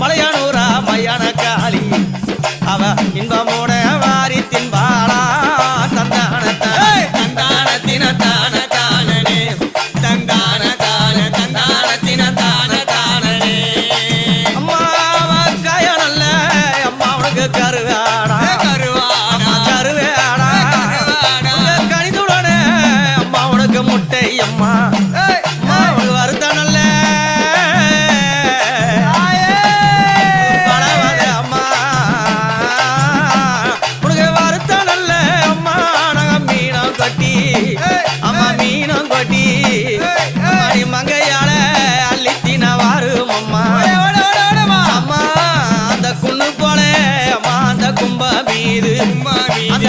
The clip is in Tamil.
மலையானூரா மையான காளி. அவ இன்பமோட வாரி தின்பாளா தந்தானத்தை தந்தான தினத்தான தானனே தந்தான தான தந்தான தினத்தான தானனே அம்மா காய நல்ல அம்மா உனக்கு கருவாடா. கருவாடா. கருவாடா. கனிதுடனே அம்மா கொட்டி அம்மா மீனும் கொட்டி.